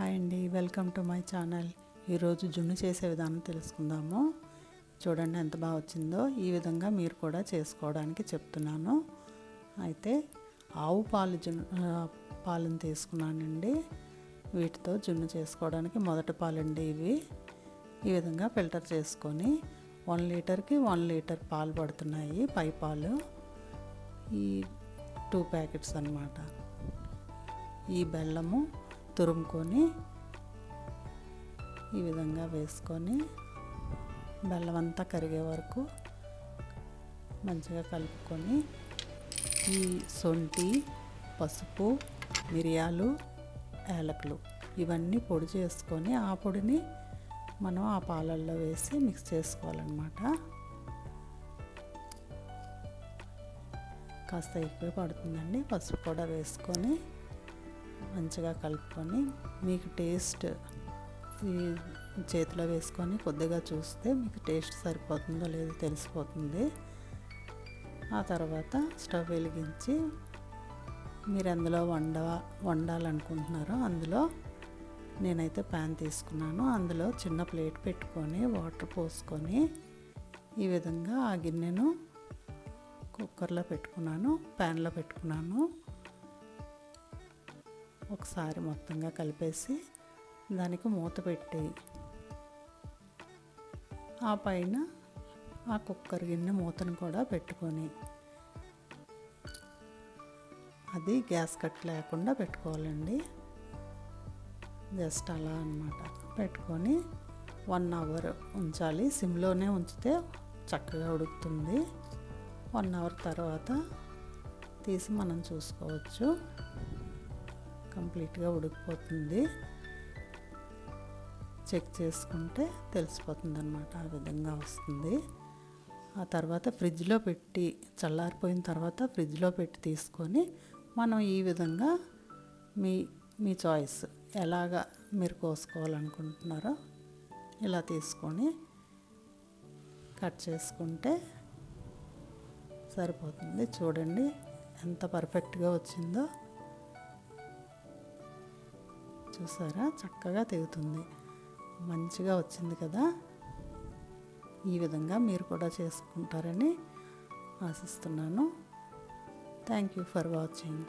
Hi అండి. Welcome to my channel. ఈరోజు జున్ను చేసే విధానం తెలుసుకుందాము. చూడండి ఎంత బాగా వచ్చిందో. ఈ విధంగా మీరు కూడా చేసుకోవడానికి చెప్తున్నాను. అయితే ఆవు పాలు జున్ను పాలను తీసుకున్నానండి. వీటితో జున్ను చేసుకోవడానికి మొదటి పాలండి ఇవి. ఈ విధంగా ఫిల్టర్ చేసుకొని వన్ లీటర్కి వన్ లీటర్ పాలు పడుతున్నాయి పై పాలు. ఈ టూ ప్యాకెట్స్ అన్నమాట. ఈ బెల్లము తురుముకొని ఈ విధంగా వేసుకొని బెల్లం అంతా కరిగే వరకు మంచిగా కలుపుకొని ఈ సొంటి పసుపు మిరియాలు యాలకులు ఇవన్నీ పొడి చేసుకొని ఆ పొడిని మనం ఆ పాలల్లో వేసి మిక్స్ చేసుకోవాలన్నమాట. కాస్త ఎక్కువ పడుతుందండి. పసుపు కూడా వేసుకొని మంచిగా కలుపుకొని మీకు టేస్ట్ ఈ చేతిలో వేసుకొని కొద్దిగా చూస్తే మీకు టేస్ట్ సరిపోతుందో లేదో తెలిసిపోతుంది. ఆ తర్వాత స్టవ్ వెలిగించి మీరు అందులో వండ వండాలనుకుంటున్నారో అందులో నేనైతే ప్యాన్ తీసుకున్నాను. అందులో చిన్న ప్లేట్ పెట్టుకొని వాటర్ పోసుకొని ఈ విధంగా ఆ గిన్నెను కుక్కర్లో పెట్టుకున్నాను ప్యాన్లో పెట్టుకున్నాను. ఒకసారి మొత్తంగా కలిపేసి దానికి మూత పెట్టి ఆ పైన ఆ కుక్కర్ గిన్నె మూతను కూడా పెట్టుకొని అది గ్యాస్ కట్ లేకుండా పెట్టుకోవాలండి. జస్ట్ అలా అనమాట పెట్టుకొని వన్ అవర్ ఉంచాలి. సిమ్లోనే ఉంచితే చక్కగా ఉడుకుతుంది. వన్ అవర్ తర్వాత తీసి మనం చూసుకోవచ్చు. కంప్లీట్గా ఉడికిపోతుంది. చెక్ చేసుకుంటే తెలిసిపోతుంది అనమాట ఆ విధంగా వస్తుంది. ఆ తర్వాత ఫ్రిడ్జ్లో పెట్టి చల్లారిపోయిన తర్వాత ఫ్రిడ్జ్లో పెట్టి తీసుకొని మనం ఈ విధంగా మీ మీ చాయిస్ ఎలాగా మీరు కోసుకోవాలనుకుంటున్నారో ఇలా తీసుకొని కట్ చేసుకుంటే సరిపోతుంది. చూడండి ఎంత పర్ఫెక్ట్గా వచ్చిందో. చూసారా? చక్కగా తెగుతుంది. మంచిగా వచ్చింది కదా? ఈ విధంగా మీరు కూడా చేసుకుంటారని ఆశిస్తున్నాను. Thank you for watching